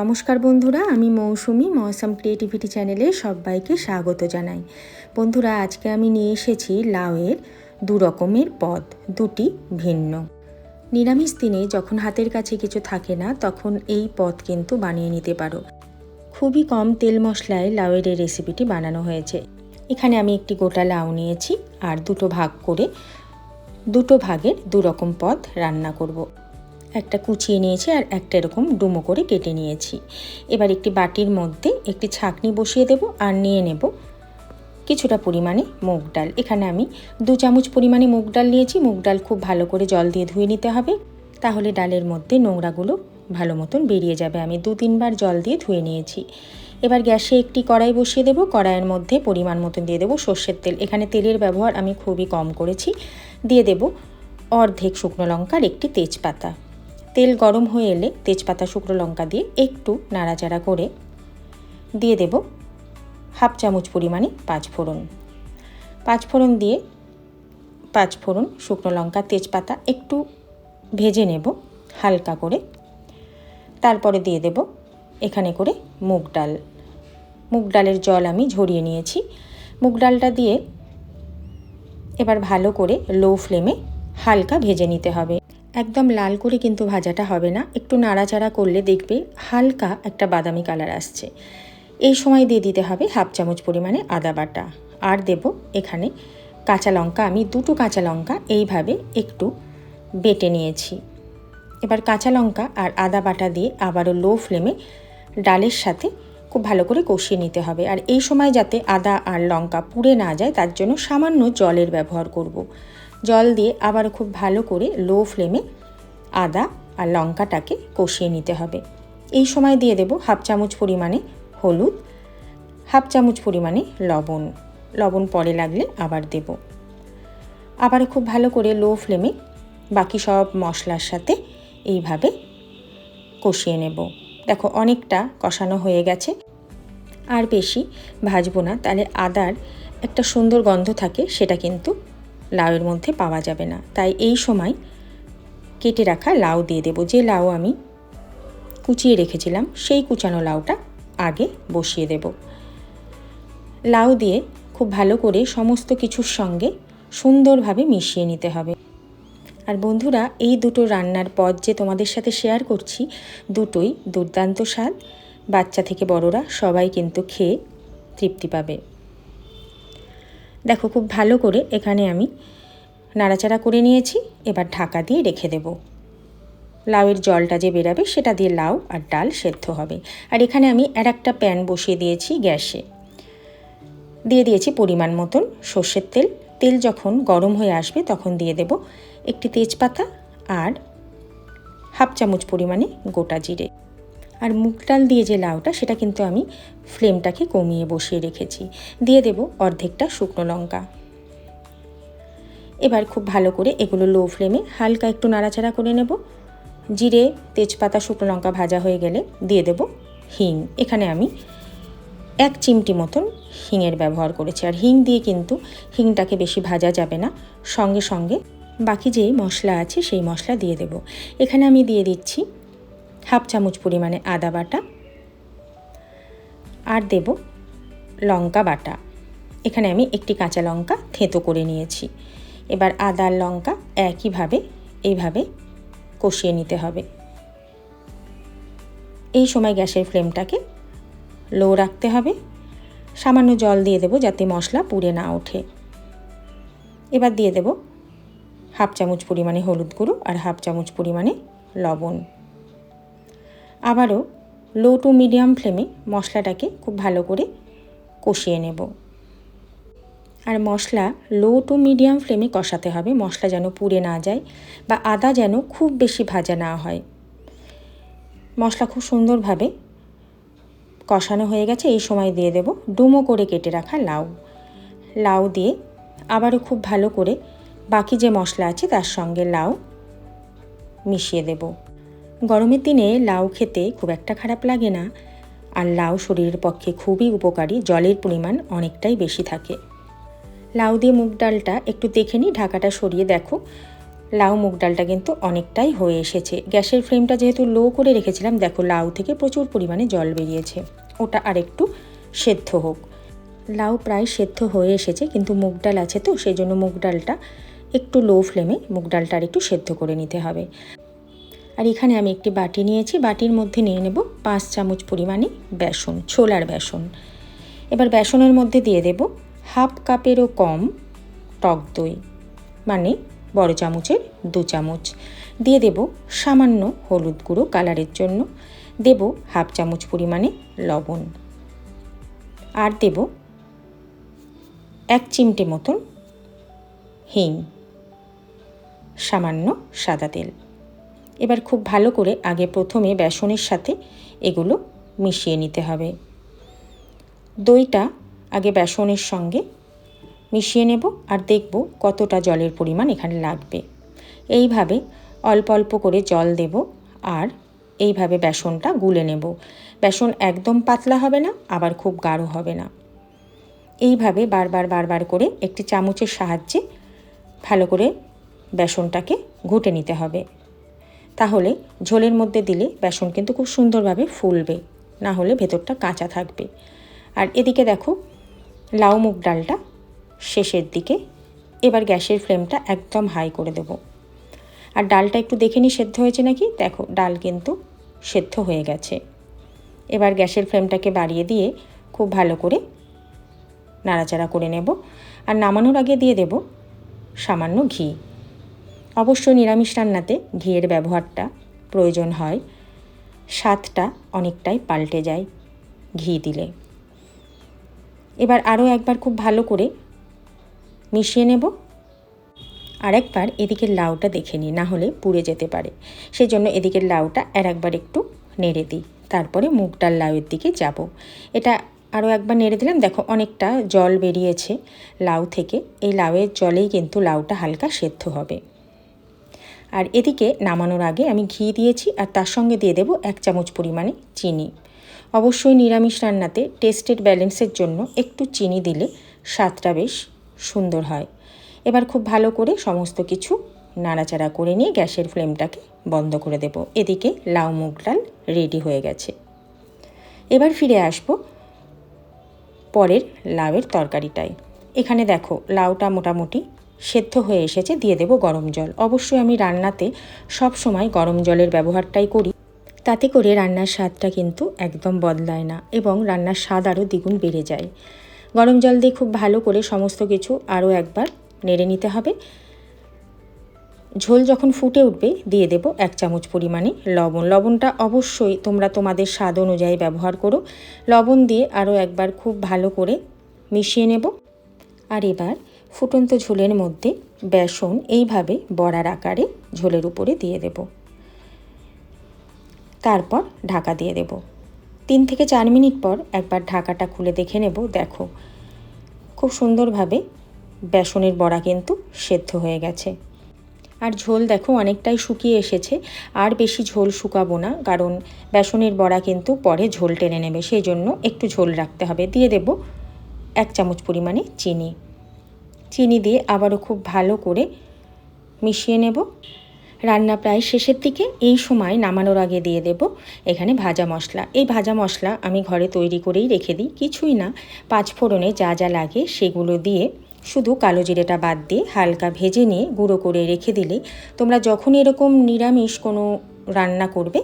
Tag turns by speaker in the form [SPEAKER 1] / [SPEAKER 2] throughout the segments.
[SPEAKER 1] নমস্কার বন্ধুরা, আমি মৌসুমি, মৌসাম ক্রিয়েটিভিটি চ্যানেলে সবাইকে স্বাগত জানাই। বন্ধুরা, আজকে আমি নিয়ে এসেছি লাউয়ের দু রকমের পদ, দুটি ভিন্ন। নিরামিষ দিনে যখন হাতের কাছে কিছু থাকে না, তখন এই পদ কিন্তু বানিয়ে নিতে পারো। খুবই কম তেল মশলায় লাউয়ের এই রেসিপিটি বানানো হয়েছে। এখানে আমি একটি গোটা লাউ নিয়েছি, আর দুটো ভাগ করে দুটো ভাগের দু রকম পদ রান্না করব। একটা কুচিয়ে নিয়েছি আর একটা এরকম ডুমো করে কেটে নিয়েছি। এবার একটি বাটির মধ্যে একটি ছাঁকনি বসিয়ে দেব আর নিয়ে নেব কিছুটা পরিমাণে মুগ ডাল। এখানে আমি দু চামচ পরিমাণে মুগ ডাল নিয়েছি। মুগ ডাল খুব ভালো করে জল দিয়ে ধুয়ে নিতে হবে। তাহলে ডালের মধ্যে নোংরাগুলো ভালো মতন বেরিয়ে যাবে। আমি দু তিনবার জল দিয়ে ধুয়ে নিয়েছি। এবার গ্যাসে একটি কড়াই বসিয়ে দেবো। কড়াইয়ের মধ্যে পরিমাণ মতন দিয়ে দেবো সর্ষের তেল। এখানে তেলের ব্যবহার আমি খুবই কম করেছি। দিয়ে দেব অর্ধেক শুকনো লঙ্কার একটি তেজপাতা। তেল গরম হয়ে এলে তেজপাতা, শুকনো লঙ্কা দিয়ে একটু নাড়াচাড়া করে দিয়ে দেব হাফ চামচ পরিমাণে পাঁচ ফোড়ন। পাঁচ ফোড়ন দিয়ে পাঁচ ফোড়ন শুকনো লঙ্কা, তেজপাতা একটু ভেজে নেব হালকা করে। তারপরে দিয়ে দেব এখানে করে মুগ ডাল। মুগ ডালের জল আমি ঝরিয়ে নিয়েছি। মুগ ডালটা দিয়ে এবার ভালো করে লো ফ্লেমে হালকা ভেজে নিতে হবে। একদম লাল করে কিন্তু ভাজাটা হবে না। একটু নাড়াচাড়া করলে দেখবে হালকা একটা বাদামি কালার আসছে। এই সময় দিয়ে দিতে হবে হাফ চামচ পরিমাণে আদা বাটা। আর দেব এখানে কাঁচা লঙ্কা। আমি দুটো কাঁচা লঙ্কা এইভাবে একটু বেটে নিয়েছি। এবার কাঁচা লঙ্কা আর আদা বাটা দিয়ে আবারও লো ফ্লেমে ডালের সাথে খুব ভালো করে কষিয়ে নিতে হবে। আর এই সময় যাতে আদা আর লঙ্কা পুড়ে না যায়, তার জন্য সামান্য জলের ব্যবহার করব। জল দিয়ে আবার খুব ভালো করে লো ফ্লেমে আদা আর লঙ্কাটাকে কষিয়ে নিতে হবে। এই সময় দিয়ে দেব হাফ চামচ পরিমাণে হলুদ, হাফ চামচ পরিমাণে লবণ। লবণ পরে লাগলে আবার দেব। আবার খুব ভালো করে লো ফ্লেমে বাকি সব মশলার সাথে এইভাবে কষিয়ে নেব। দেখো অনেকটা কষানো হয়ে গেছে। আর বেশি ভাজবো না, তাহলে আদার একটা সুন্দর গন্ধ থাকে, সেটা কিন্তু লাউয়ের মধ্যে পাওয়া যাবে না। তাই এই সময় কেটে রাখা লাউ দিয়ে দেবো। যে লাউ আমি কুচিয়ে রেখেছিলাম, সেই কুচানো লাউটা আগে বসিয়ে দেব। লাউ দিয়ে খুব ভালো করে সমস্ত কিছুর সঙ্গে সুন্দরভাবে মিশিয়ে নিতে হবে। আর বন্ধুরা, এই দুটো রান্নার পদ যে তোমাদের সাথে শেয়ার করছি, দুটোই দুর্দান্ত স্বাদ। বাচ্চা থেকে বড়রা সবাই কিন্তু খেয়ে তৃপ্তি পাবে। দেখো খুব ভালো করে এখানে আমি নাড়াচাড়া করে নিয়েছি, এবার ঢাকা দিয়ে রেখে দেব। লাউয়ের জলটা যে বেরাবে সেটা দিয়ে লাউ আর ডাল সেদ্ধ হবে। আর এখানে আমি আর একটা প্যান বসিয়ে দিয়েছি গ্যাসে। দিয়ে দিয়েছি পরিমাণ মতন সর্ষের তেল। তেল যখন গরম হয়ে আসবে তখন দিয়ে দেব একটি তেজপাতা আর হাফ চামচ পরিমাণে গোটা জিরে। আর মুগ ডাল দিয়ে যে লাউটা, সেটা কিন্তু আমি ফ্লেমটাকে কমিয়ে বসিয়ে রেখেছি। দিয়ে দেব অর্ধেকটা শুকনো লঙ্কা। এবার খুব ভালো করে এগুলো লো ফ্লেমে হালকা একটু নাড়াচাড়া করে নেব। জিরে, তেজপাতা, শুকনো লঙ্কা ভাজা হয়ে গেলে দিয়ে দেব হিং। এখানে আমি এক চিমটি মতন হিংয়ের ব্যবহার করেছি। আর হিং দিয়ে কিন্তু হিংটাকে বেশি ভাজা যাবে না। সঙ্গে সঙ্গে বাকি যে মশলা আছে, সেই মশলা দিয়ে দেব। এখানে আমি দিয়ে দিচ্ছি হাফ চামচ পরিমাণে আদা বাটা আর দেব লঙ্কা বাটা। এখানে আমি একটি কাঁচা লঙ্কা থেঁতো করে নিয়েছি। এবার আদা লঙ্কা একইভাবে, এইভাবে কষিয়ে নিতে হবে। এই সময় গ্যাসের ফ্লেমটাকে লো রাখতে হবে। সামান্য জল দিয়ে দেবো যাতে মশলা পুড়ে না ওঠে। এবার দিয়ে দেব হাফ চামচ পরিমাণে হলুদ গুঁড়ো আর হাফ চামচ পরিমাণে লবণ। আবারও লো টু মিডিয়াম ফ্লেমে মশলাটাকে খুব ভালো করে কষিয়ে নেব। আর মশলা লো টু মিডিয়াম ফ্লেমে কষাতে হবে, মশলা যেন পুড়ে না যায় বা আদা যেন খুব বেশি ভাজা না হয়। মশলা খুব সুন্দরভাবে কষানো হয়ে গেছে, এই সময় দিয়ে দেব ডুমো করে কেটে রাখা লাউ। লাউ দিয়ে আবারও খুব ভালো করে বাকি যে মশলা আছে তার সঙ্গে লাউ মিশিয়ে দেব। গরমের দিনে লাউ খেতে খুব একটা খারাপ লাগে না। আর লাউ শরীরের পক্ষে খুবই উপকারী, জলের পরিমাণ অনেকটাই বেশি থাকে। লাউ দিয়ে মুগ ডালটা একটু দেখে নিই ঢাকাটা সরিয়ে দেখো। লাউ মুগ ডালটা কিন্তু অনেকটাই হয়ে এসেছে। গ্যাসের ফ্লেমটা যেহেতু লো করে রেখেছিলাম, দেখো লাউ থেকে প্রচুর পরিমাণে জল বেরিয়েছে। ওটা আরেকটু সেদ্ধ হোক। লাউ প্রায় সেদ্ধ হয়ে এসেছে, কিন্তু মুগ ডাল আছে তো, সেই জন্য মুগ ডালটা একটু লো ফ্লেমে মুগ ডালটা আর একটু সেদ্ধ করে নিতে হবে। আর এখানে আমি একটি বাটি নিয়েছি। বাটির মধ্যে নিয়ে নেব পাঁচ চামচ পরিমাণে বেসন, ছোলার বেসন। এবার বেসনের মধ্যে দিয়ে দেব হাফ কাপেরও কম টক দই মানে বড় চামচের দু চামচ। দিয়ে দেব সামান্য হলুদ গুঁড়ো কালারের জন্য। দেব হাফ চামচ পরিমাণে লবণ। আর দেব এক চিমটে মতন হিং, সামান্য সাদা তেল। এবার খুব ভালো করে আগে প্রথমে বেসনের সাথে এগুলো মিশিয়ে নিতে হবে। দইটা আগে বেসনের সঙ্গে মিশিয়ে নেব আর দেখব কতটা জলের পরিমাণ এখানে লাগবে। এইভাবে অল্প অল্প করে জল দেব আর এইভাবে বেসনটা গুলে নেব। বেসন একদম পাতলা হবে না, আবার খুব গাঢ় হবে না। এইভাবে বারবার বারবার করে একটি চামচের সাহায্যে ভালো করে বেসনটাকে ঘুটে নিতে হবে। তাহলে ঝোলের মধ্যে দিলে বেসন কিন্তু খুব সুন্দরভাবে ফুলবে, না হলে ভেতরটা কাঁচা থাকবে। আর এদিকে দেখো, লাউ মুগ ডালটা শেষের দিকে, এবার গ্যাসের ফ্লেমটা একদম হাই করে দেব। আর ডালটা একটু দেখে নি সেদ্ধ হয়েছে নাকি? দেখো, ডাল কিন্তু সেদ্ধ হয়ে গেছে। এবার গ্যাসের ফ্লেমটাকে বাড়িয়ে দিয়ে খুব ভালো করে নাড়াচাড়া করে নেব। আর নামানোর আগে দিয়ে দেব সামান্য ঘি। অবশ্যই নিরামিষ রান্নাতে ঘিয়ের ব্যবহারটা প্রয়োজন হয়। স্বাদটা অনেকটাই পাল্টে যায় ঘি দিলে। এবার আরও একবার খুব ভালো করে মিশিয়ে নেব। আর একবার এদিকের লাউটা দেখে নিই, না হলে পুড়ে যেতে পারে। সেই জন্য এদিকের লাউটা আর একবার একটু নেড়ে দিই। তারপরে মুগ ডাল লাউয়ের দিকে যাব। এটা আরও একবার নেড়ে দিলাম। দেখো অনেকটা জল বেরিয়েছে লাউ থেকে। এই লাউয়ের জলেই কিন্তু লাউটা হালকা সেদ্ধ হবে। আর এদিকে নামানোর আগে আমি ঘি দিয়েছি আর তার সঙ্গে দিয়ে দেব এক চামচ পরিমাণে চিনি। অবশ্যই নিরামিষ রান্নাতে টেস্টের ব্যালেন্সের জন্য একটু চিনি দিলে স্বাদটা বেশ সুন্দর হয়। এবার খুব ভালো করে সমস্ত কিছু নাড়াচাড়া করে নিয়ে গ্যাসের ফ্লেমটাকে বন্ধ করে দেব। এদিকে লাউ মুগ ডাল রেডি হয়ে গেছে। এবার ফিরে আসব পরের লাউয়ের তরকারিটায়। এখানে দেখো লাউটা মোটামুটি সেদ্ধ হয়ে এসেছে, দিয়ে দেব গরম জল। অবশ্যই আমি রান্নাতে সব সময় গরম জলের ব্যবহারটাই করি। তাতে করে রান্নার স্বাদটা কিন্তু একদম বদলায় না এবং রান্নার স্বাদ আরও দ্বিগুণ বেড়ে যায়। গরম জল দিয়ে খুব ভালো করে সমস্ত কিছু আরও একবার নেড়ে নিতে হবে। ঝোল যখন ফুটে উঠবে, দিয়ে দেব এক চামচ পরিমাণে লবণ। লবণটা অবশ্যই তোমরা তোমাদের স্বাদ অনুযায়ী ব্যবহার করো। লবণ দিয়ে আরও একবার খুব ভালো করে মিশিয়ে নেব। আর এবার ফুটন্ত ঝোলের মধ্যে বেসন এইভাবে বড়ার আকারে ঝোলের উপরে দিয়ে দেব। তারপর ঢাকা দিয়ে দেব। তিন থেকে চার মিনিট পর একবার ঢাকাটা খুলে দেখে নেব। দেখো, খুব সুন্দরভাবে বেসনের বড়া কিন্তু সেদ্ধ হয়ে গেছে। আর ঝোল দেখো অনেকটাই শুকিয়ে এসেছে। আর বেশি ঝোল শুকাবো না, কারণ বেসনের বড়া কিন্তু পরে ঝোল টেনে নেবে। সেই জন্য একটু ঝোল রাখতে হবে। দিয়ে দেব এক চামচ পরিমাণে চিনি। চিনি দিয়ে আবারও খুব ভালো করে মিশিয়ে নেব। রান্না প্রায় শেষের দিকে এই সময় নামানোর আগে দিয়ে দেব এখানে ভাজা মশলা। এই ভাজা মশলা আমি ঘরে তৈরি করেই রেখে দিই। কিছুই না, পাঁচ ফোড়নে যা যা লাগে সেগুলো দিয়ে শুধু কালো জিরেটা বাদ দিয়ে হালকা ভেজে নিয়ে গুঁড়ো করে রেখে দিলে তোমরা যখন এরকম নিরামিষ কোনো রান্না করবে,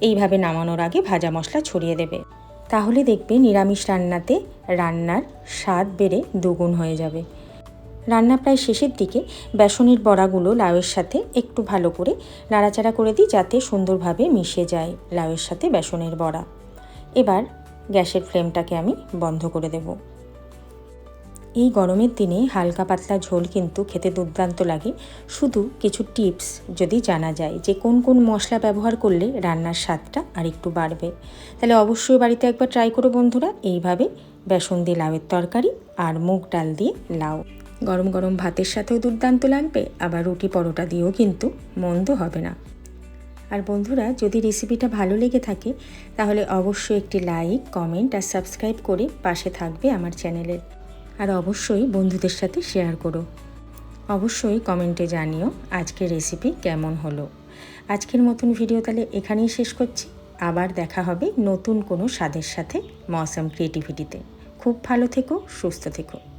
[SPEAKER 1] এইভাবে নামানোর আগে ভাজা মশলা ছড়িয়ে দেবে। তাহলে দেখবে নিরামিষ রান্নাতে রান্নার স্বাদ বেড়ে দুগুণ হয়ে যাবে। রান্না প্রায় শেষের দিকে বেসনের বড়াগুলো লাউয়ের সাথে একটু ভালো করে নাড়াচাড়া করে দিই যাতে সুন্দরভাবে মিশে যায় লাউয়ের সাথে বেসনের বড়া। এবার গ্যাসের ফ্লেমটাকে আমি বন্ধ করে দেব। এই গরমের দিনে হালকা পাতলা ঝোল কিন্তু খেতে দুর্দান্ত লাগে। শুধু কিছু টিপস যদি জানা যায় যে কোন কোন মশলা ব্যবহার করলে রান্নার স্বাদটা আর একটু বাড়বে। তাহলে অবশ্যই বাড়িতে একবার ট্রাই করো বন্ধুরা। এইভাবে বেসন দিয়ে লাউয়ের তরকারি আর মুগ ডাল দিয়ে লাউ। গরম গরম ভাতের সাথেও দুর্দান্ত লাগবে, আবার রুটি পরোটা দিয়েও কিন্তু মন্দ হবে না। আর বন্ধুরা, যদি রেসিপিটা ভালো লেগে থাকে, তাহলে অবশ্যই একটি লাইক কমেন্ট আর সাবস্ক্রাইব করে পাশে থাকবে আমার চ্যানেলের আর অবশ্যই বন্ধুদের সাথে শেয়ার করো। অবশ্যই কমেন্টে জানিও আজকের রেসিপি কেমন হলো। আজকের মতন ভিডিও তাহলে এখানেই শেষ করছি। আবার দেখা হবে নতুন কোনো স্বাদের সাথে মৌসাম ক্রিয়েটিভিটিতে খুব ভালো থেকো, সুস্থ থেকো।